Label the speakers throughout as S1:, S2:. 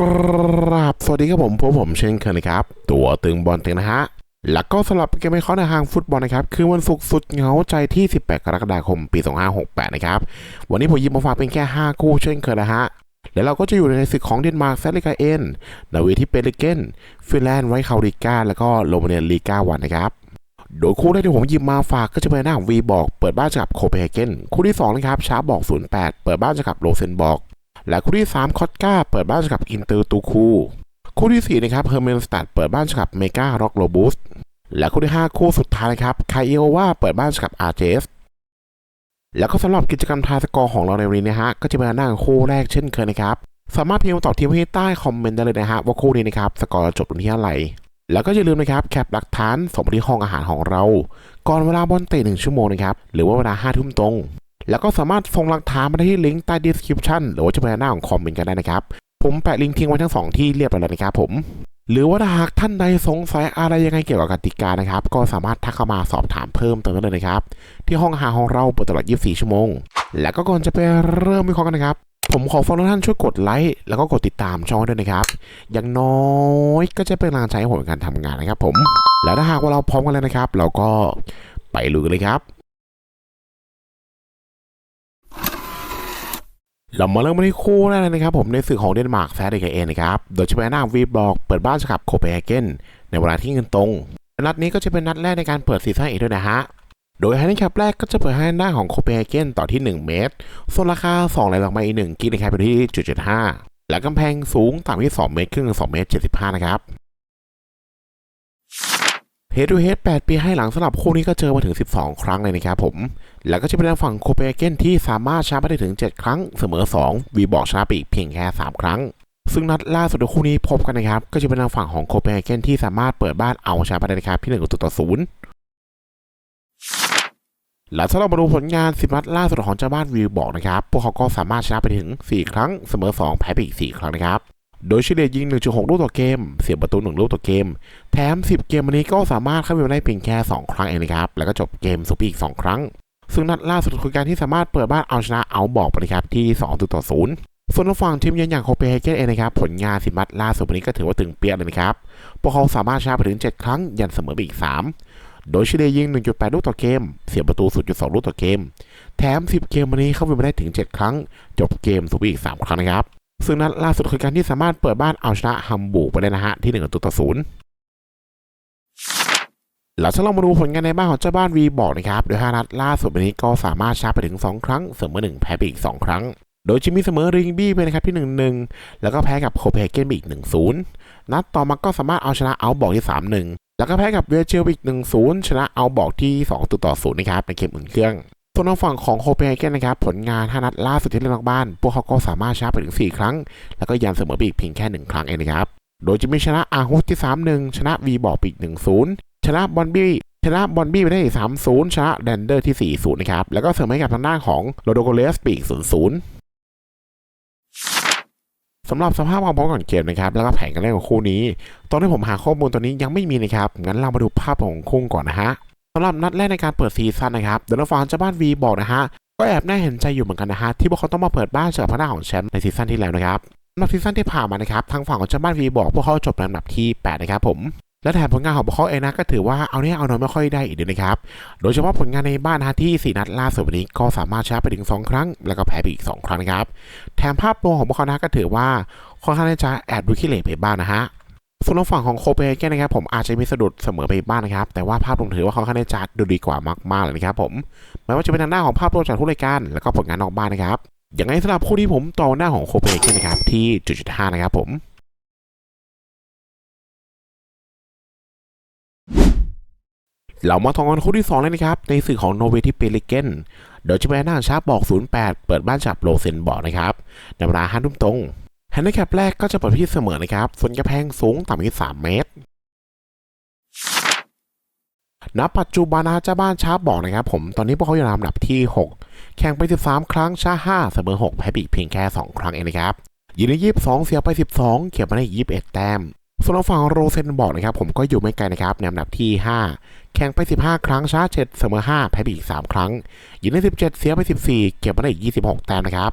S1: กราบสวัสดีครับผมพวกผมเช่นเคยนะครับ ตัวตึงบอลตึงนะฮะ แล้วก็สำหรับเกมไม่ข้อในทางฟุตบอลนะครับ คือวันศุกร์สุดเหงาใจที่ 18 กรกฎาคม ปี 2568 นะครับ วันนี้ผมหยิบมาฝากเป็นแค่ 5 คู่เช่นเคยนะฮะ แล้วเราก็จะอยู่ในศึกของเดนมาร์กแซลิกาเอ็นนาวีที่เปริเกนฟินแลนด์ไวคาริก้าแล้วก็โรมาเนียลีกาวันนะครับโดยคู่แรกที่ผมหยิบมาฝากก็จะเป็นหน้าของวีบอก เปิดบ้านกับโคเปนเฮเกนคู่ที่2นะครับชาร์บอก 08 เปิดบ้านกับโรเซนบอก และคู่ที่ 3 คอตกาเปิดบ้านกับอินเตอร์ตูคูคู่ที่ 4 นะครับเฮอร์เมนสตัดเปิดบ้านกับเมการ็อกโรบูสและคู่ที่ 5 คู่สุดท้ายนะครับไคเอโอวาเปิดบ้านกับอาร์เจสแล้วก็สำหรับกิจกรรมทายสกอร์ของเราในวันนี้นะฮะก็จะเป็นหน้างคู่แรกเช่นเคยนะครับ สามารถพิมพ์ตอบทีมที่ใต้คอมเมนต์ได้เลยนะฮะว่าคู่นี้นะครับสกอร์จบลงที่เท่าไหร่แล้วก็อย่าลืมนะครับแคปหลักฐานส่งไปที่ห้องอาหารของเรา ก่อนเวลาบอลเตะหนึ่งชั่วโมงนะครับหรือว่าเวลาห้าทุ่มตรง แล้วก็สามารถส่งหลักฐานมาได้ที่ลิงก์ใต้ description หรือว่าจะเป็นหน้าของคอมเมนต์กันได้นะครับ ผมแปะลิงก์ทิ้งไว้ทั้งสองที่เรียบร้อยแล้วนะครับผมหรือว่าหากท่านใดสงสัยอะไรยังไงเกี่ยวกับกติกานะครับ ก็สามารถทักเข้ามาสอบถามเพิ่มเติมได้เลยนะครับ ที่ห้องหาของเราเปิดตลอด 24 ชั่วโมง และก็ก่อนจะไปเริ่มวิเคราะห์กันนะครับ ผมขอฝากทุกท่านช่วยกดไลค์แล้วก็กดติดตามช่องด้วยนะครับ อย่างน้อยก็จะเป็นกำลังใจให้ผมในการทำงานนะครับ ผม แล้วถ้าหากว่าเราพร้อมกันแล้วนะครับ เราก็ไปลุยกันเลยครับ เรามาเริ่มกันที่คู่แรกเลยนะครับผมในสื่อของเดนมาร์กแซดเดกเอนะครับ โดยเฉพาะหน้าวีบอกเปิดบ้านกับโคเปนเฮเกนในเวลาที่เงินตรง นัดนี้ก็จะเป็นนัดแรกในการเปิดซีซั่นอีกด้วยนะฮะ โดยไฮนแคปแรกก็จะเปิดให้หน้าของโคเปนเฮเกนต่อที่ 1 เมตรส่วนราคา2ไหลลงมาอีก1กิกนะครับอยู่ที่จุดเจ็ดห้าและกำแพงสูงต่ำที่ 2 เมตรครึ่งถึง2เมตร75นะครับ เฮด o ูเฮด8ปีให้หลังสำหรับคู่นี้ก็เจอมาถึง 12 ครั้งเลยนะครับผม แล้วก็จะเป็นทางฝั่งโคเปนเฮเกนที่สามารถชนะไปได้ถึง 7 ครั้งเสมอ 2 วีบอกชนะไปอีกเพียงแค่ 3 ครั้ง ซึ่งนัดล่าสุดคู่นี้พบกันนะครับ ก็จะเป็นทางฝั่งของโคเปนเฮเกนที่สามารถเปิดบ้านเอาชนะไปได้นะครับที่1ประตูต่อ0และถ้าเรามาดูผลงาน 10 นัดล่าสุดของเจ้าบ้านวีบอกนะครับ พวกเขาก็สามารถชนะไปถึง 4 ครั้ง เสมอ 2 แพ้ไปอีก 4 ครั้งนะครับ โดยเฉลี่ยยิง 1.6 ลูกต่อเกม เสียประตู 1 ลูกต่อเกม แถม 10 เกมวันนี้ก็สามารถเข้าไปได้เพียงแค่ 2 ครั้งเองนะครับ แล้วก็จบเกมสุปอีก 2 ครั้ง ซึ่งนัดล่าสุดคือการที่สามารถเปิดบ้านเอาชนะเอาบอกไปนะครับที่2ต่อ0ส่วนฝั่งทีมเยือนอย่างโคเปนเฮเกนเองนะครับ ผลงานสินัดล่าสุดวันนี้ก็ถือว่าตึงเปี้ยเลยนะครับ พวกเขาสามารถชนะไปถึง 7 ครั้ง ยันเสมอไปอีก 3 โดยเฉลี่ยยิง 1.8 ลูกต่อเกม เสียประตู 0.2 ลูกต่อเกม แถม 10 เกมวันนี้เข้าไปไม่ได้ถึง 7 ครั้ง จบเกมสุปอีก 3 ครั้งนะครับ ซึ่งนัดล่าสุดคือการที่สามารถเปิดบ้านเอาชนะฮัมบูร์กไปได้นะฮะที่1ประตูต่อศูนย์แล้วถ้าเรามาดูผลงานในบ้านของเจ้าบ้านวีบอกนะครับโดย5นัดล่าสุดวันนี้ก็สามารถชนะไปถึง 2 ครั้ง เสมอ1แพ้ไปอีก 2 ครั้ง โดยจะมีเสมอริงบี้ไปนะครับที่ 1-1 แล้วก็แพ้กับโคเปนเฮเกนไปอีก 1-0 นัดต่อมาก็สามารถเอาชนะเอาบอกที่ 3-1 แล้วก็แพ้กับเวเจลไปอีก 1-0 ชนะเอาบอกที่2ต่อ0นะครับในเกมอุ่นเครื่อง ส่วนทางฝั่งของโคเปนเฮเกนนะครับผลงาน5นัดล่าสุดที่เล่นนอกบ้าน พวกเขาก็สามารถชนะไปถึง 4 ครั้ง แล้วก็ยันเสมอไปอีกเพียงแค่ 1 ครั้งเองนะครับ โดยจะมีชนะอาฮุสที่ 3-1 ชนะวีบอกไปอีก1-0 ชนะบอลบี้ชนะบอลบี้ไปได้อีก3-0 ชนะแดนเดอร์ที่ 4-0 นะครับ แล้วก็เสริมให้กับทางด้านของโรโดโกเลสไปอีก0-0สำหรับสภาพความพร้อมก่อนเกมนะครับแล้วก็แผนการเล่นของคู่นี้ ตอนที่ผมหาข้อมูลตัวนี้ยังไม่มีนะครับงั้นเรามาดูภาพของคู่ก่อนนะฮะำหรับนัดแรกในการเปิดซีซั่นนะครับเดนฟานเจ้าบ้านวีบอกนะฮะก็แอบน่าเห็นใจอยู่เหมือนกันนะฮะที่พวกเขาต้องมาเปิดบ้านเจอพระหน้าของแชมป์ในซีซั่นที่แล้วนะครับสำหรับซีซั่นที่ผ่านมานะครับทางฝั่งของเจ้าบ้านวีบอกพวกเขาจบในอันดับที่ 8 นะครับผมและแถมผลงานของพวกเขาเองนะก็ถือว่าเอาเนี่ยเอาน้อยไม่ค่อยได้อีกด้วยนะครับ โดยเฉพาะผลงานในบ้านฮะที่ 4 นัดล่าสุดวันนี้ก็สามารถชนะไปถึง 2 ครั้ง แล้วก็แพ้ไปอีก 2 ครั้งนะครับ แถมภาพรวมของพวกเขานะก็ถือว่าค่อนข้างที่จะแอบดูขี้เหร่ไปบ้างนะฮะ ส่วนทางฝั่งของโคเปนเฮเกนนะครับผมอาจจะมีสะดุดเสมอไปบ้างนะครับ แต่ว่าภาพรวมถือว่าค่อนข้างจะดูดีกว่ามากๆเลยนะครับผมไม่ว่าจะเป็นทางหน้าของภาพรวมจากทุกรายการแล้วก็ผลงานนอกบ้านนะครับอย่างไรสำหรับคู่ที่ผมต่อหน้าของโคเปนเฮเกนนะครับที่จุดจุดห้านะครับผมเรามาทองกันคู่ที่ 2 เลยนะครับ ในสื่อของโนเวทีเปริเกนโดยจะเป็นหน้าชาร์ปบอก 08 เปิดบ้านจับโลเซนบอกนะครับในเวลาห้าทุ่มตรง แฮนด์แคปแรกก็จะเปิดที่เสมอนะครับ ส่วนกระแพงสูงต่ำที่ 3 เมตร ณ ปัจจุบันนะเจ้าบ้านชาบอกนะครับผม ตอนนี้พวกเขาอยู่ลำดับที่ 6 แข่งไป 13 ครั้งชา5 เสมอ 6 แพ้ไปอีกเพียงแค่ 2 ครั้งเองนะครับยิงได้22เสียไป 12 เก็บมาได้21แต้ม ส่วนทางฝั่งโรเซนบอกนะครับผมก็อยู่ไม่ไกลนะครับในอันดับที่ 5 แข่งไป 15 ครั้งชา7 เสมอ 5 แพ้ไปอีก 3 ครั้งยิงได้ 17 เสียไป 14 เก็บมาได้อีก26 แต้มนะครับ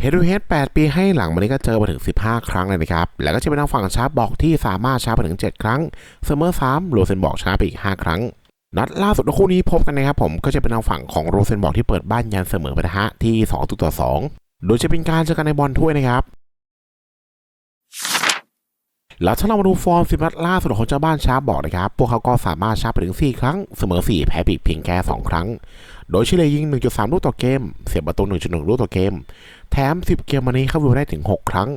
S1: เฮดูเฮด8ปีให้หลังวันนี้ก็เจอมาถึง 15 ครั้งเลยนะครับ แล้วก็จะเป็นทางฝั่งชาร์บอกที่สามารถชาร์ปไปถึง 7 ครั้ง เสมอ3โรเซนบอกชนะไปอีก 5 ครั้ง นัดล่าสุดคู่นี้พบกันนะครับผมก็จะเป็นทางฝั่งของโรเซนบอกที่เปิดบ้านยันเสมอไปนะฮะที่2ต่อ2โดยจะเป็นการเจอกันในบอลถ้วยนะครับแล้วถ้าเรามาดูฟอร์มสิบนัดล่าสุดของเจ้าบ้านชาร์ปบอกนะครับ พวกเขาก็สามารถชาร์ปไปถึง 4 ครั้ง เสมอ 4 แพ้ปีกเพียงแค่ 2 ครั้ง โดยเฉลี่ยยิง 1.3 ลูกต่อเกม เสียประตู 1.1 ลูกต่อเกม แถม 10 เกมวันนี้เข้าวิวได้ถึง 6 ครั้ง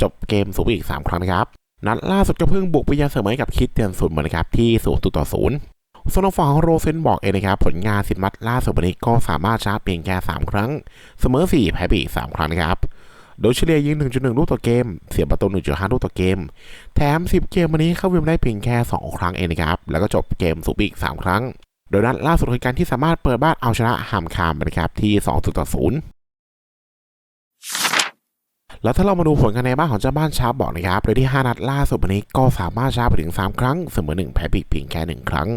S1: จบเกมสูงอีก 3 ครั้งนะครับ นัดล่าสุดก็เพิ่งบุกไปยันเสมอให้กับคิดเตียนสุดมานะครับที่0ต่อ0ส่วนทางฝั่งของโรเซนบอกเองนะครับผลงานสิบนัดล่าสุดวันนี้ก็สามารถชาร์ปเพียงแค่ 3 ครั้ง เสมอ 4 แพ้ไปอีก 3 ครั้งนะครับโดยเฉลี่ยยิง 1.1 ลูกต่อเกม เสียประตู 1.5 ลูกต่อเกม แถม 10 เกมวันนี้เข้าวิมได้เพียงแค่ 2 ครั้งเองนะครับ แล้วก็จบเกมสูบอีก 3 ครั้ง โดยนัดล่าสุดคือการที่สามารถเปิดบ้านเอาชนะหามคามนะครับที่ 2 ต่อ 0 แล้วถ้าเรามาดูผลคะแนนบ้านของเจ้าบ้านชาร์บอกนะครับโดยที่ 5 นัดล่าสุดวันนี้ก็สามารถชาร์ปไปถึง 3 ครั้ง เสมอ 1 แพ้ปีกเพียงแค่ 1 ครั้ง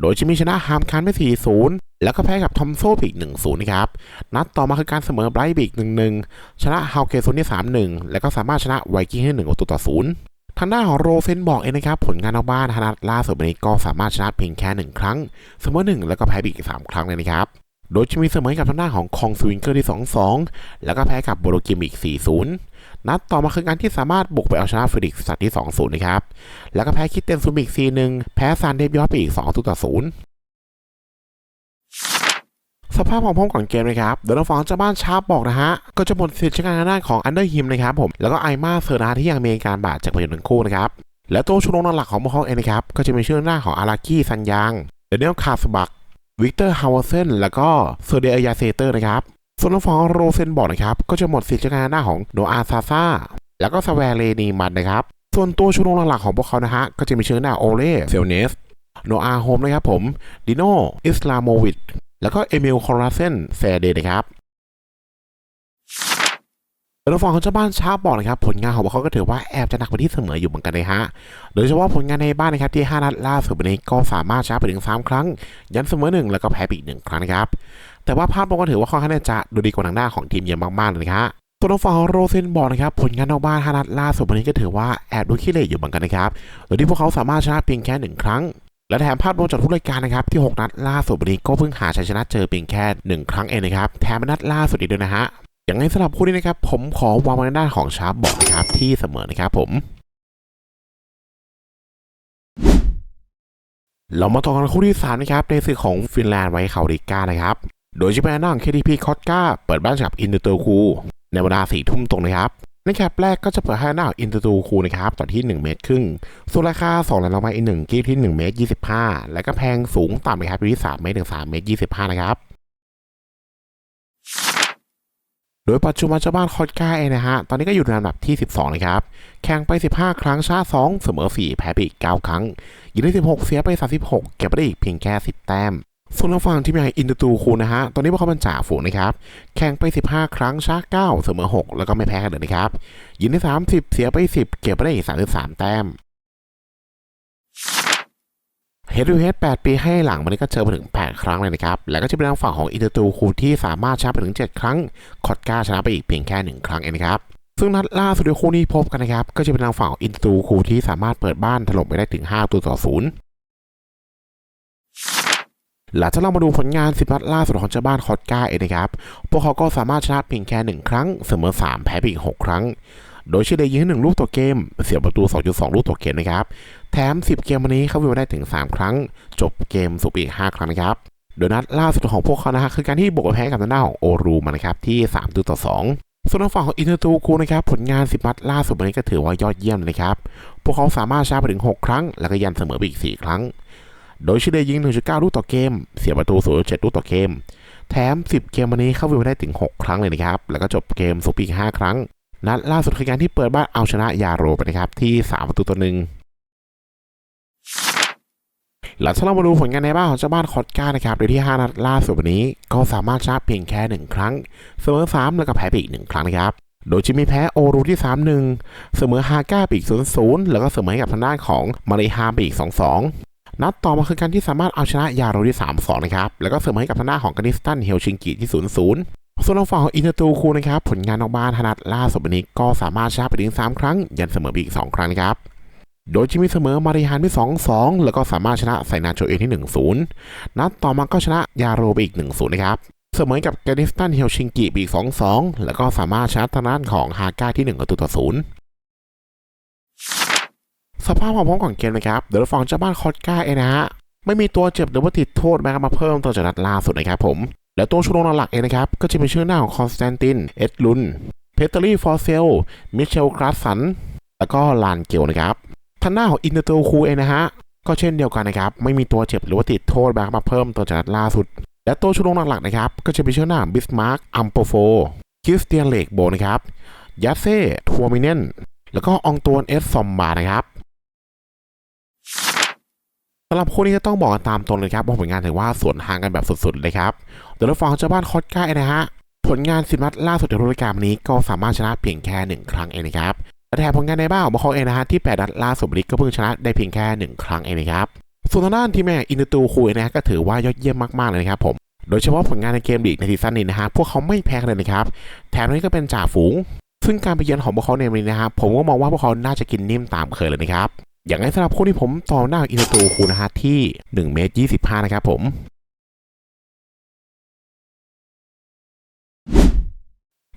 S1: โดยจะมีชนะฮามคานไป 4-0 แล้วก็แพ้กับทอมโซปีก1-0 นะครับ นัดต่อมาคือการเสมอไบรท์บีก1-1 ชนะฮาวเกโซนที่3-1 แล้วก็สามารถชนะไวกิ้งให้1ประตูต่อ0ทางด้านของโรเซนบอกเองนะครับผลงานนอกบ้านฮานัดล่าสุดวันนี้ก็สามารถชนะเพียงแค่ 1 ครั้ง เสมอ 1 แล้วก็แพ้บีก3ครั้งเลยนะครับ โดยจะมีเสมอกับทางด้านของคองสวิงเกอร์ที่ 2-2 แล้วก็แพ้กับโบโลกิมอีก 4-0 นัดต่อมาคือการที่สามารถบุกไปเอาชนะฟิลิกส์สัตว์ที่ 2-0 นะครับ แล้วก็แพ้คิดเตนซูมิก 4-1 แพ้ซานเดฟยอไปอีก 2-0สภาพของพ้อมก่อนเกมนะครับเดนฟองจ้าบ้านชาร์ปบอกนะฮะ ก็จะหมดสิทธิ์ใช้งานทางด้านของอันเดอร์ฮิมนะครับผม แล้วก็ไอมาเซอร์นาที่ยังมีการบาดเจ็บไปอยู่ทั้งคู่นะครับ และตัวชูโรงหลักของพวกเขาเองนะครับ ก็จะมีชื่อหน้าของอารากี้ซันยางเดนิเอลคาสบัก วิกเตอร์ฮาวเซนแล้วก็เซอร์เดียยาเซเตอร์นะครับส่วนทางฝั่งโรเซนบอกนะครับก็จะหมดสิทธิ์งานหน้าของโนอาซาซาแล้วก็สแวร์เลนีมันนะครับส่วนตัวชูโรงหลักของพวกเขานะฮะก็จะมีเชื่อหน้าโอเล่เซลเนสโนอาโฮมนะครับผมดิโนอิสลาโมวิดแล้วก็เอมิลคอราเซนแซเดนะครับ แล้วฝั่งของเจ้าบ้านชาบอกนะครับผลงานของพวกเขาก็ถือว่าแอบจะหนักไปที่เสมออยู่เหมือนกันเลยฮะ โดยเฉพาะผลงานในบ้านนะครับที่ 5 นัดล่าสุดวันนี้ก็สามารถชาร์ปไปถึง 3 ครั้ง ยันเสมอหนึ่งแล้วก็แพ้ไปอีกหนึ่งครั้งนะครับ แต่ว่าภาพรวมก็ถือว่าค่อนข้างจะดูดีกว่าทางหน้าของทีมเยือนมากๆเลยนะครับส่วนทางฝั่งของโรเซนบอกนะครับผลงานนอกบ้าน5นัดล่าสุดวันนี้ก็ถือว่าแอบดูขี้เหร่อยู่เหมือนกันนะครับโดยที่พวกเขาสามารถชนะเพียงแค่หนึ่งครั้ง และแถมภาพรวมจากทุกรายการนะครับที่ 6 นัดล่าสุดวันนี้ก็เพิ่งหาชัยชนะเจอเพียงแค่ 1 ครั้งเองนะครับแถมนัดล่าสุดอีกด้วยนะฮะ อย่างไรสำหรับคู่นี้นะครับ ผมขอวางไว้ในด้านของชาร์ปบอกนะครับที่เสมอนะครับผม เรามาต่อกันคู่ที่ 3 นะครับ ในศึกของฟินแลนด์ไว้เขาริก้านะครับ โดยจะเป็นน้อง KTP คอตกาเปิดบ้านกับอินเตอร์ตูคูในเวลาสี่ทุ่มตรงนะครับในแคปแรกก็จะเปิดให้หน้าอินเตอร์ตูคูนะครับต่อที่ 1 เมตรครึ่งส่วนราคา2ล้านลงมาอีกหนึ่งกีที่ 1 เมตร 25 และก็แพงสูงต่ำนะครับอยู่ที่ 3 เมตรถึง3เมตร 25 นะครับ โดยปัจจุบันเจ้าบ้านคอตกาเองนะฮะ ตอนนี้ก็อยู่ในลำดับที่ 12 นะครับ แข่งไป 15 ครั้งชนะ2เสมอ 4 แพ้ไปอีก 9 ครั้ง ยิงได้ 16 เสียไป 36 เก็บไปได้อีกเพียงแค่ 10 แต้มส่วนทางฝั่งทีมใหญ่อินเตอร์ตูคูนะฮะ ตอนนี้พวกเขาเป็นจ่าฝูงนะครับ แข่งไป 15 ครั้งชนะ9เสมอ 6 แล้วก็ไม่แพ้กันเลยนะครับ ยิงได้ 30 เสียไป 10 เก็บไปได้อีก 33 แต้ม เฮด o ูเฮด8ปีให้หลังวันนี้ก็เจอมาถึง 8 ครั้งเลยนะครับ แล้วก็จะเป็นทางฝั่งของอินเตอร์ตูคูที่สามารถชนะไปถึง 7 ครั้ง คอตกาชนะไปอีกเพียงแค่ 1 ครั้งเองนะครับ ซึ่งนัดล่าสุดในคู่นี้พบกันนะครับ ก็จะเป็นทางฝั่งของอินเตอร์ตูคูที่สามารถเปิดบ้านถล่มไปได้ถึง 5 ตัวต่อ 0หลังจากเรามาดูผลงาน10นัดล่าสุดของเจ้าบ้านคอตกาเองนะครับ พวกเขาก็สามารถชนะเพียงแค่ 1 ครั้ง เสมอ 3 แพ้ไปอีก6ครั้ง โดยเฉลี่ยยิงให้1ลูกต่อเกม เสียประตู 2.2 ลูกต่อเกมนะครับ แถม 10 เกมวันนี้เขาวิวได้ถึง 3 ครั้ง จบเกมสุบอีก 5 ครั้งนะครับ โดยนัดล่าสุดของพวกเขานะฮะคือการที่บุกแพ้กับทางด้านของโอรูมานะครับที่3ตัวต่อ 2ส่วนทางฝั่งของอินเตอร์ตูคูนะครับผลงาน10นัดล่าสุดวันนี้ก็ถือว่ายอดเยี่ยมเลยนะครับ พวกเขาสามารถชนะไปถึง 6 ครั้ง แล้วก็ยันเสมอไปอีก 4 ครั้ง โดยเฉลี่ยยิง 1.9 ลูกต่อเกม เสียประตู 0.7 ลูกต่อเกม แถม 10 เกมวันนี้เข้าวิวได้ถึง 6 ครั้งเลยนะครับ แล้วก็จบเกมสุบอีก5ครั้ง นัดล่าสุดคือการที่เปิดบ้านเอาชนะยาโรไปนะครับที่3ประตูต่อหนึ่งหลังจากเรามาดูผลงานในบ้านของเจ้าบ้านคอตกานะครับโดยที่ 5 นัดล่าสุดวันนี้ก็สามารถชนะเพียงแค่ 1 ครั้ง เสมอ 3 แล้วก็แพ้ไปอีก 1 ครั้งนะครับ โดยจะมีแพ้โอรูที่ 3-1 เสมอฮาก้าไปอีก 0-0 แล้วก็เสมอให้กับทางด้านของมาริฮามไปอีก 2-2 นัดต่อมาคือการที่สามารถเอาชนะยาโรที่ 3-2 นะครับ แล้วก็เสมอให้กับทางด้านของกานิสตันเฮลชิงกิที่ 0-0 ส่วนทางฝั่งของอินเตอร์ตูคูนะครับผลงานนอกบ้านถนัดล่าสุดวันนี้ก็สามารถชนะไปถึง 3 ครั้ง ยันเสมอไปอีก 2 ครั้งนะครับโดยจิมมี่เสมอมาริฮานไป2-2 แล้วก็สามารถชนะไซนาโชเอที่ 1-0 นัดต่อมาก็ชนะยาโรไปอีก 1-0 นะครับ เสมอกับแกนิสตันเฮลชิงกิไปอีก 2-2 แล้วก็สามารถชนะทางด้านของฮาก้าที่1ประตูต่อ0สภาพความพร้อมของเกมนะครับ เดลฟองเจ้าบ้านคอตก้าเองนะฮะ ไม่มีตัวเจ็บหรือว่าติดโทษแม้กระทั่งมาเพิ่มตัวจากนัดล่าสุดนะครับผม และตัวชูโรงหลักเองนะครับ ก็จะเป็นชื่อหน้าของคอนสแตนติน เอ็ดลุน เพเตอรี่ฟอร์เซล มิเชลกราสัน แล้วก็ลานเกลนะครับทางหน้าของอินเตอร์โตคูเองนะฮะ ก็เช่นเดียวกันนะครับ ไม่มีตัวเจ็บหรือว่าติดโทษแม้กระทั่งมาเพิ่มตัวจากนัดล่าสุด และตัวชูโรงหลักๆนะครับ ก็จะเป็นชื่อหน้าบิสมาร์กอัมโปโฟคิสเตียนเลกโบนะครับ ยัตเซ่ ทัวมิเนน แล้วก็อองตวนเอสซอมบานะครับ สำหรับคู่นี้ก็ต้องบอกกันตามตรงเลยครับว่าผลงานถือว่าสวนทางกันแบบสุดๆเลยครับโดยรฟองเจ้าบ้านคอตก้าเองนะฮะผลงานสิบนัดล่าสุดในฤดูกาลนี้ก็สามารถชนะเพียงแค่หนึ่งครั้งเองนะครับและแถมผลงานในบ้านของบอเขาเองนะฮะที่แปดนัดล่าสุดนี้ก็เพิ่งชนะได้เพียงแค่หนึ่งครั้งเองนะครับส่วนทางด้านทีมแม่อินเตอร์ตูคูเนะฮะก็ถือว่ายอดเยี่ยมมากๆเลยนะครับผมโดยเฉพาะผลงานในเกมลีกในซีซั่นนี้นะฮะพวกเขาไม่แพ้เลยนะครับแถมนี้ก็เป็นจ่าฝูง ซึ่งการไปเยือนของพวกเขาในวันนี้นะครับผมก็มองว่าพวกเขาน่าจะกินนิ่มตามเคยเลยนะครับ อย่างไรสำหรับคู่ที่ผมต่อหน้าอินโตคูนะฮะที่1เมตร25 นะครับผม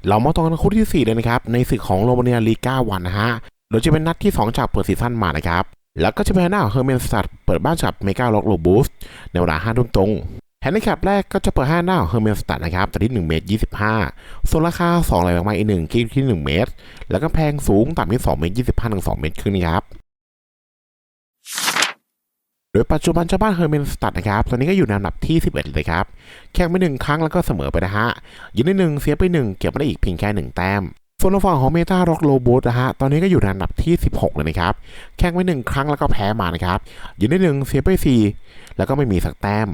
S1: เรามาต่อกันคู่ที่ 4 เลยนะครับ ในศึกของโรมาเนียลีก้าวันนะฮะโดยจะเป็นนัดที่ 2 จากเปิดซีซั่นมานะครับ แล้วก็จะเป็นหน้าของเฮอร์เมนสตัดเปิดบ้านกับเมกาล็อกโลบูสในเวลา5ทุ่มตรงแฮนดิแคปแรกก็จะเปิดห้าหน้าของเฮอร์เมนสตัดนะครับแต่ที่1เมตร25ส่วนราคา2อะไรมากๆอีกหนึ่งที่ 1 เมตร แล้วก็แพงสูงต่ำที่2เมตร25ถึง2เมตรครึ่งนะครับ ยปัจจุบันเจ้าบ้านเฮอร์เมนสตัดนะครับตอนนี้ก็อยู่ในอันดับที่ 11 เลยครับ แข่งไปหนึ่งครั้งแล้วก็เสมอไปนะฮะยิงได้หนึ่งเสียไปหนึ่งเก็บมาได้อีกเพียงแค่หนึ่งแต้มส่วนฝั่งของเมตาร็อกโลบูสนะฮะ ตอนนี้ก็อยู่ในอันดับที่ 16 เลยนะครับ แข่งไปหนึ่งครั้งแล้วก็แพ้มานะครับยิงได้หนึ่งเสียไปสี่แล้วก็ไม่มีสักแต้ม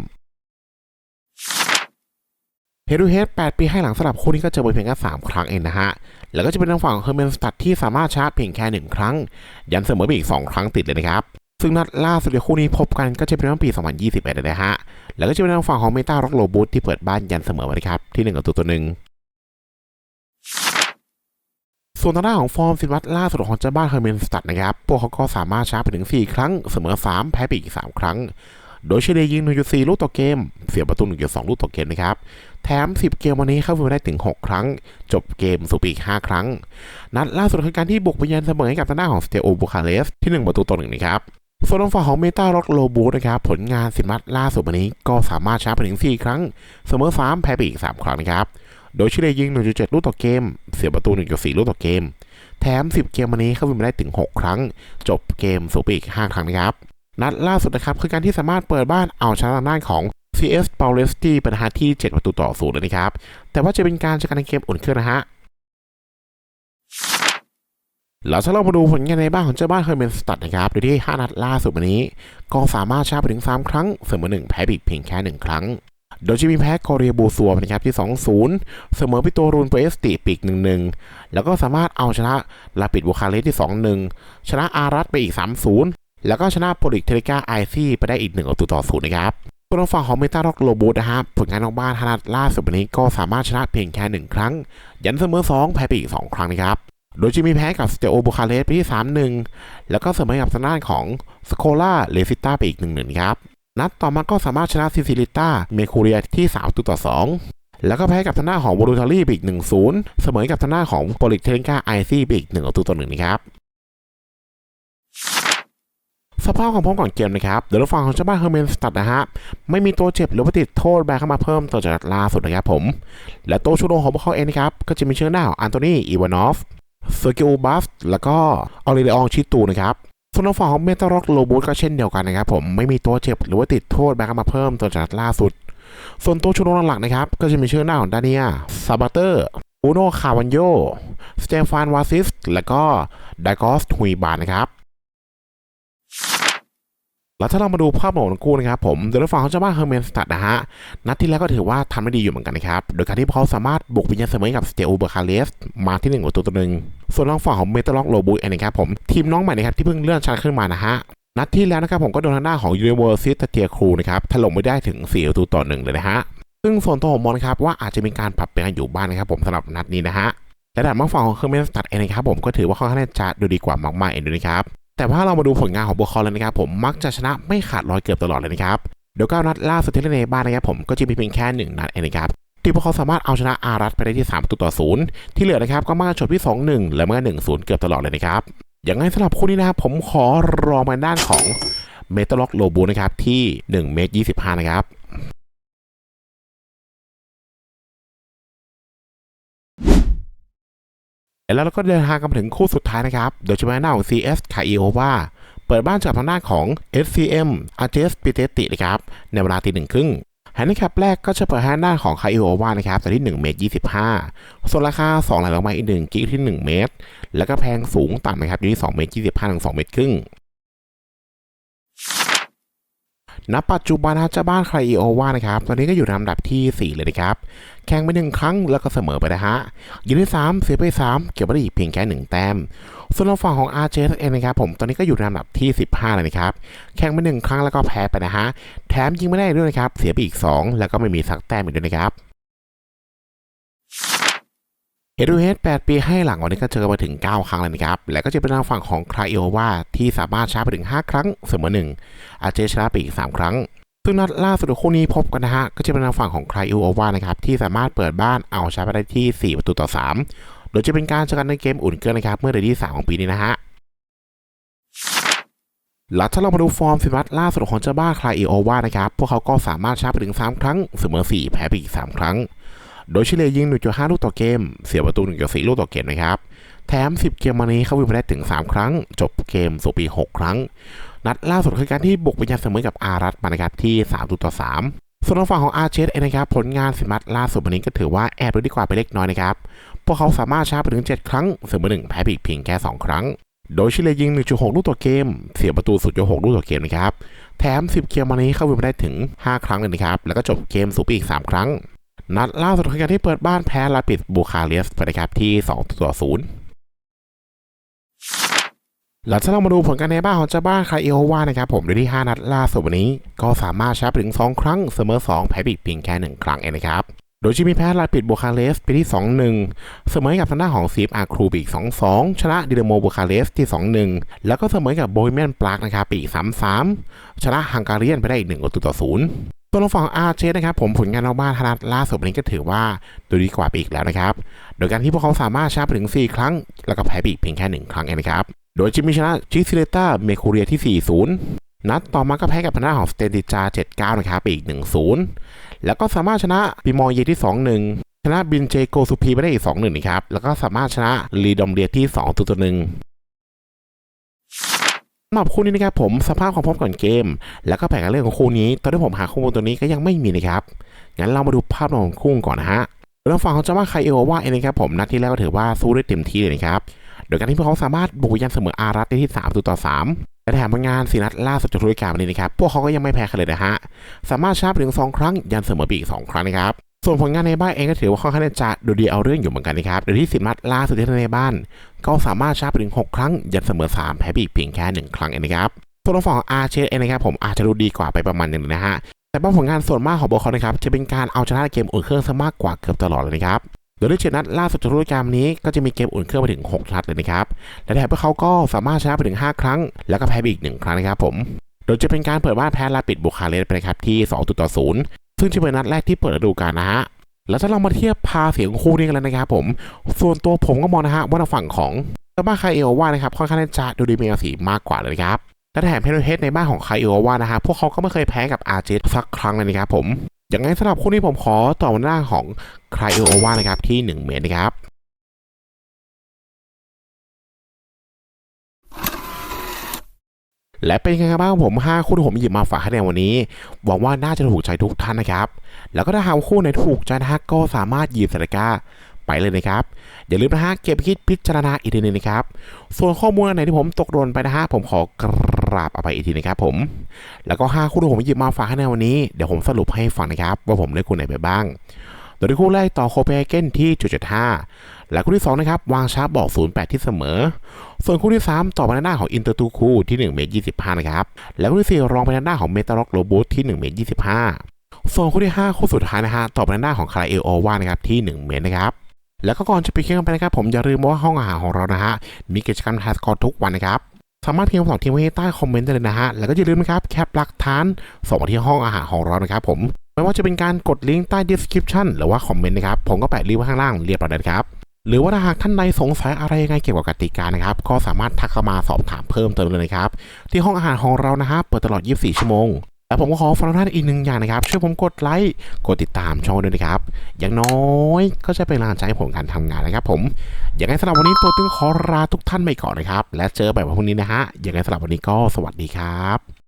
S1: เฮดูเฮด8 ปีให้หลังสลับคู่นี้ก็เจอไปเพียงแค่3ครั้งเองนะฮะ แล้วก็จะเป็นทางฝั่งเฮอร์เมนสตัดที่สามารถชนะเพียงแค่หนึ่งครั้ง ยันเสมอไปอีก 2 ครั้งติดเลยนะครับ ซึ่งนัดล่าสุดในคู่นี้พบกันก็จะเป็นเมื่อปี 2021เลยนะฮะ แล้วก็จะเป็นทางฝั่งของเมตาร็อกโลบูสที่เปิดบ้านยันเสมอมานะครับ ที่1กับตัวตัวหนึ่งส่วนทางด้านของฟอร์มสินวัตล่าสุดของเจ้าบ้านเฮอร์เมนสตัดนะครับ พวกเขาก็สามารถชนะไปถึง 4 ครั้ง เสมอ 3 แพ้ไปอีก 3 ครั้ง โดยเฉลี่ยยิง 1.4 ลูกต่อเกม เสียประตู 1.2 ลูกต่อเกมนะครับ แถม 10 เกมวันนี้เข้าไปได้ถึง 6 ครั้ง จบเกมสู่ปีอีก 5 ครั้ง นัดล่าสุดคือการที่บุกไปยือนเสมอให้กับทางด้านของสเตโอบูคาเรสที่ 1 ประตูต่อหนึ่งนะครับ ส่วนทางฝั่งของเมตาล็อกโลบูนะครับผลงานสินวัตล่าสุดวันนี้ก็สามารถชนะไปถึง 4 ครั้ง เสมอ 3 แพ้ไปอีก 3 ครั้งนะครับ โดยเลี่ยยิง 1.7 ลูกต่อเกม เสียประตู 1.4 ลูกต่อเกม แถม 10 เกมวันนี้เข้าไปได้ถึง 6 ครั้ง จบเกมสู่ปีอีก 5 ครั้งนะครับ นัดล่าสุดนะครับคือการที่สามารถเปิดบ้านเอาชนะทางด้านของ CS p a u l e s t i เป็นฮะที่ 7 ประตูต่อศูนย์เลยนะครับ แต่ว่าจะเป็นการเจอกันในเกมอุ่นเครื่องนะฮะ เราจะเรามาดูผลงานในบ้านของเจ้าบ้านเฮอร์เมนสตัดนะครับ โดยที่ 5 นัดล่าสุดวันนี้ ก็สามารถชนะไปถึง 3 ครั้ง เสมอ 1 แพ้ไปอีกเพียงแค่ 1 ครั้ง โดยจะมีแพ้กอเรียบูซัวนะครับที่ 2-0 เสมอไปตัวรูนเปสติปีก 1-1 แล้วก็สามารถเอาชนะลาปิดบูคาเรสที่ 2-1 ชนะอารัตไปอีก 3-0 แล้วก็ชนะโปลิกเทเลกาไอซี่ไปได้อีก1ประตูต่อ0นะครับส่วนฝั่งของเมตาล็อกโลบูดนะครับผลงานนอกบ้านทนัดล่าสุดวันนี้ก็สามารถชนะเพียงแค่ 1 ครั้ง ยันเสมอ 2 แพ้ไปอีก 2 ครั้งนะครับ โดยจะมีแพ้กับสเตโอบูคาเรสไปที่ 3-1 แล้วก็เสมอกับทางด้านของสโคล่าเลซิต้าไปอีก1-1ครับ นัดต่อมาก็สามารถชนะซิซิลิต้าเมคูเรียที่3ประตูต่อ2 แล้วก็แพ้กับทางด้านของวอลูทารี่ไปอีก 1-0 เสมอกับทางด้านของโปลิกเทเลกาไอซี่ไปอีก1ประตูต่อ1นะครับสภาพของพร้อมก่อนเกมนะครับ เดี๋ยวเราฟังของเจ้าบ้านเฮอร์เมนสตัดนะฮะ ไม่มีตัวเจ็บหรือว่าติดโทษแบกเข้ามาเพิ่มต่อจากล่าสุดนะครับผม และตัวชูโรงของพวกเขาเองนะครับ ก็จะมีเชื้อหน้าของอันโตนีอีวานอฟ เซอร์กิโอบัฟแล้วก็ออริเลอองชิตูนะครับส่วนทางฝั่งของเมตาล็อกโลบูสก็เช่นเดียวกันนะครับผมไม่มีตัวเจ็บหรือว่าติดโทษแบงค์มาเพิ่มตัวจากนัดล่าสุด ส่วนตัวชูโรงหลักๆนะครับ ก็จะมีชื่อหน้าของดานียซาบาเตอร์อูโนคาวันโยสเตฟานวาซิส และก็ดากอสฮุยบานนะครับ แล้วถ้าเรามาดูภาพรวมของคู่นะครับผมเดลฝั่งของเจ้าบ้านเฮอร์เมนสตัดนะฮะนัดที่แล้วก็ถือว่าทำได้ดีอยู่เหมือนกันนะครับ โดยการที่เขาสามารถบุกไปยือนเสมอกับสเตอูเบอร์คาเลสมาที่หนึ่งประตูต่อหนึ่งส่วนทางฝั่งของเมตาล็อกโลบูเองนะครับผมทีมน้องใหม่นะครับที่เพิ่งเลื่อนชั้นขึ้นมานะฮะนัดที่แล้วนะครับผมก็โดนทางด้านของ University เทียครูนะครับถล่มไม่ได้ถึง4ประตูต่อหนึ่งเลยนะฮะซึ่งส่วนตัวผมมองนะครับว่าอาจจะมีการปรับเปลี่ยนอยู่บ้างนะครับผมสำหรับนัดนี้นะฮะและด้านฝั่งของเคอร์เมสตัดเองนะครับผมก็ถือว่าค่อนข้างจะดูดีกว่ามากๆเองด้วยนะครับ แต่ว่าเรามาดูผลงานของบุคคลเลยนะครับผมมักจะชนะไม่ขาดลอยเกือบตลอดเลยนะครับเดี๋ยวก้านัดล่าสุดที่เล่นในบ้านนะครับผมก็จะมีเพียงแค่หนึ่งนัดเองนะครับที่พวกเขาสามารถเอาชนะอารัตไปได้ที่3ประตูต่อศูนย์ที่เหลือนะครับก็มาจบที่ 2-1 และเมื่อ1-0 เกือบตลอดเลยนะครับอย่างไรสำหรับคู่นี้นะครับผมขอรอมาด้านของเมทัลล็อกโลบูนะครับที่1เมตร25นะครับ แล้วเราก็เดินทางกันถึงคู่สุดท้ายนะครับ โดยเฉพาะหน้าของ CS คาอิโอวาเปิดบ้านจากทางด้านของ SCM a r t e s p i t e t i นะครับ ในเวลาตีหนึ่งครึ่งแฮนดิแคปแรกก็จะเปิดทางด้านของคาอิโอวานะครับแต่ที่ 1 เมตร 25 ส่วนราคา 2 หลังลงมาอีก 1 กิกที่ 1 เมตร แล้วก็แพงสูงต่ำนะครับอยู่ที่ 2 เมตร 25 ถึง 2 เมตรครึ่ง ณปัจจุบันนะเจ้าบ้านใครอีโอวานะครับ ตอนนี้ก็อยู่ในลำดับที่ 4 เลยนะครับ แข่งไปหนึ่งครั้งแล้วก็เสมอไปนะฮะยิงที่3เสียไป 3 เก็บไว้อีกเพียงแค่ 1 แต้ม ส่วนฝั่งของ r j s เองนะครับผมตอนนี้ก็อยู่ในลำดับที่ 15 เลยนะครับ แข่งไปหนึ่งครั้งแล้วก็แพ้ไปนะฮะ แถมยิงไม่ได้ด้วยนะครับ เสียไปอีก 2 แล้วก็ไม่มีสักแต้มอีกด้วยนะครับ เฮดูเฮด8 ปีให้หลังวันนี้ก็เจอมาถึง 9 ครั้งเลยนะครับ และก็จะเป็นทางฝั่งของคราอิโอวาที่สามารถชาร์จไปถึง 5 ครั้งเสมอหนึ่งอาเจชนะไปอีก 3 ครั้ง ซึ่งนัดล่าสุดของคู่นี้พบกันนะฮะ ก็จะเป็นทางฝั่งของคราอิโอวานะครับที่สามารถเปิดบ้านเอาชนะไปได้ที่ 4 ประตูต่อ 3 โดยจะเป็นการเจอกันในเกมอุ่นเครื่องนะครับเมื่อเดือนที่ 3 ของปีนี้นะฮะแล้วถ้าเรามาดูฟอร์มสินัดล่าสุดของเจ้าบ้าคลาอิโอวานะครับ พวกเขาก็สามารถชาร์จไปถึง 3 ครั้ง เสมอ 4 แพ้ไปอีก 3 ครั้ง โดยเฉลี่ยยิง 1.5 ลูกต่อเกม เสียประตู 1.4 ลูกต่อเกมนะครับ แถม 10 เกมมานี้เขาวิ่งไปได้ถึง 3 ครั้ง จบเกมสูปี 6 ครั้ง นัดล่าสุดคือการที่บุกไปยันเสมอกับอารัตมานะครับที่ 3 ต่อ 3ส่วนฝั่งของอาเชสเองนะครับผลงานสินัดล่าสุดวันนี้ก็ถือว่าแอบดูดีกว่าไปเล็กน้อยนะครับ พวกเขาสามารถชาร์จไปถึง 7 ครั้งเสมอ1แพ้ปอีกเพียงแค่ 2 ครั้ง โดยเลี่ยยิง 1.6 ลูกต่อเกม เสียประตู0.6ลูกต่อเกมนะครับ แถม 10 เกมมานี้เข้าวิ่งไปได้ถึง 5 ครั้งเลยนะครับ แล้วก็จบเกมสูบอีก 3 ครั้ง นัดล่าสุดคือการที่เปิดบ้านแพ้ลาปิดบูคาเรสไปนะครับที่2ต่อ0หลังจากเรามาดูผลการในบ้านของเจ้าบ้านคาเอโอวานะครับผมโดยที่ 5 นัดล่าสุดวันนี้ ก็สามารถชาร์ปถึง 2 ครั้งเสมอ 2 แพ้ไปอีกเพียงแค่ 1 ครั้งเองนะครับโดยจะมีแพ้ลาปิดบูคาเรสไปที่ 2-1 เสมอกับทางด้านของซีฟอาร์ครูปีก2-2 ชนะดิเดโมบูคาเรสที่ 2-1 แล้วก็เสมอกับโบยเมียนปลากนะครับปีก3-3 ชนะฮังการียนไปได้อีก1ประตูต่อ0 ตัวฝั่งอาร์เจนะครับผมผลงานนอกบ้านทนัดล่าสุดนี้ก็ถือว่าดูดีกว่าไปอีกแล้วนะครับ โดยการที่พวกเขาสามารถชาร์จไปถึง 4 ครั้ง แล้วก็แพ้ไปอีกเพียงแค่ 1 ครั้งเองนะครับ โดยจิมมี่ชนะจิซิเลต้าเมโคเรียที่ 4-0 นัดต่อมาก็แพ้กับพน้าของสเตนติจา 7-9 นะครับไปอีก 1-0 แล้วก็สามารถชนะปิมอเยที่ 2-1 ชนะบินเจโกซูพีไปได้อีก 2-1 นะครับ แล้วก็สามารถชนะลีดอมเรียที่2ตัว1 สำหรับคู่นี้นะครับผมสภาพความพร้อมก่อนเกม แล้วก็แผนการเล่นของคู่นี้ ตอนที่ผมหาข้อมูลตัวนี้ก็ยังไม่มีนะครับ งั้นเรามาดูภาพรวมของคู่ก่อนนะฮะเรื่องฝั่งของเจ้าว่าไคเอโอว่าเองนะครับผมนัดที่แล้วก็ถือว่าสู้ได้เต็มที่เลยนะครับ โดยการที่พวกเขาสามารถบุกยันเสมออารัตได้ที่3ประตูต่อ3และแถมผลงานสีนัดล่าสุดจากธุรการวันนี้นะครับ พวกเขาก็ยังไม่แพ้ใครเลยนะฮะ สามารถชาร์จถึง 2 ครั้งยันเสมอไปอีก 2 ครั้งนะครับ ส่วนผลงานในบ้านเองก็ถือว่าค่อนข้างจะดูดีเอาเรื่องอยู่เหมือนกันนะครับโดยที่สินัดล่าสุดที่ในบ้าน ก็สามารถชาร์จไปถึง 6 ครั้ง ยันเสมอ 3 แพ้ไปอีกเพียงแค่ 1 ครั้งเองนะครับส่วนฝั่งของอาร์เชสเองนะครับผมอาจจะดูดีกว่าไปประมาณหนึงนะฮะแต่ว่าผลงานส่วนมากของพวกเขานะครับจะเป็นการเอาชนะเกมอุ่นเครื่องซะมากกว่าเกือบตลอดเลยนะครับโดยในเจนัดล่าสุดจากฤดูกาลนี้ก็จะมีเกมอุ่นเครื่องไปถึง 6 นัดเลยนะครับและแถมพวกเขาก็สามารถชนะไปถึง 5 ครั้ง แล้วก็แพ้ไปอีก 1 ครั้งนะครับผมโดยจะเป็นการเปิดบ้านแพ้ลาปิดบุคาเรสไปนะครับที่2ต่อ0 ซึ่งจะเป็นนัดแรกที่เปิดฤดูกาลนะฮะแล้วถ้าเรามาเทียบพาเสียงคู่นี้กันแล้วนะครับผม ส่วนตัวผมก็มองนะฮะว่าฝั่งของเจ้าบ้านคาเอลว่านะครับค่อนข้างจะดูดีมีสีมากกว่าเลยครับและแถมเพนเฮดในบ้านของคาเอลว่านะฮะพวกเขาก็ไม่เคยแพ้กับอาร์เจสักครั้งเลยนะครับผมอย่างไรสำหรับคู่นี้ผมขอต่อหน้าของคาเอลว่านะครับที่ 1 เมตรนะครับ และเป็นยังไงกันบ้างผม 5 คู่ที่ผมหยิบมาฝากให้ในวันนี้ หวังว่าน่าจะถูกใจทุกท่านนะครับ แล้วก็ถ้าหากคู่ไหนถูกใจนะฮะก็สามารถหยิบสติกาไปเลยนะครับ อย่าลืมนะฮะเก็บคิดพิจารณาอีกทีหนึงนะครับ ส่วนข้อมูลอันไหนที่ผมตกหล่นไปนะฮะผมขอกราบเอาไปอีกทีนะครับผม แล้วก็ 5 คู่ที่ผมหยิบมาฝากให้ในวันนี้ เดี๋ยวผมสรุปให้ฟังนะครับ ว่าผมได้คู่ไหนไปบ้าง โดยที่คู่แรกต่อโคเปนเฮเกนที่จุดจุดห้าและคู่ที่2นะครับวางชาร์ปบอก 08 ที่เสมอ ส่วนคู่ที่ 3 ต่อไปหน้าของอินเตอร์ตูคูที่1เมตร25 นะครับ และคู่ที่ 4 รองไปหน้าของเมตาล็อกโลบูสที่1เมตร25 ส่วนคู่ที่ 5 คู่สุดท้ายนะฮะต่อบในหน้าของคาราเอลโอวานะครับที่ 1 เมตรนะครับแล้วก็ก่อนจะไปเคียงไปนะครับผมอย่าลืมว่าห้องอาหารของเรานะฮะมีกิจกรรมแฮสกอร์ทุกวันนะครับสามารถพิมพ์คำตอบทิ้งไว้ใต้คอมเมนต์ได้เลยนะฮะแล้วก็อย่าลืมนะครับแคปหลักฐานส่งมาที่ห้องอาหารของเรานะครับผม ไม่ว่าจะเป็นการกดลิงก์ใต้ description หรือว่าคอมเมนต์นะครับ ผมก็แปะลิงก์ไว้ข้างล่างเรียบร้อยแล้วครับ หรือว่าถ้าหากท่านใดสงสัยอะไรยังไงเกี่ยวกับกติกานะครับ ก็สามารถทักเข้ามาสอบถามเพิ่มเติมเลยนะครับ ที่ห้องอาหารของเรานะฮะเปิดตลอด 24 ชั่วโมงและผมก็ขอฝากท่านอีกหนึ่งอย่างนะครับ ช่วยผมกดไลค์กดติดตามช่องด้วยนะครับ อย่างน้อยก็จะเป็นแรงใจให้ผมการทำงานนะครับ ผมอย่างไรสำหรับวันนี้ตัวตึงขอลาทุกท่านไปก่อนนะครับ และเจอแบบวันพรุ่งนี้นะฮะอย่างไรสำหรับวันนี้ก็สวัสดีครับ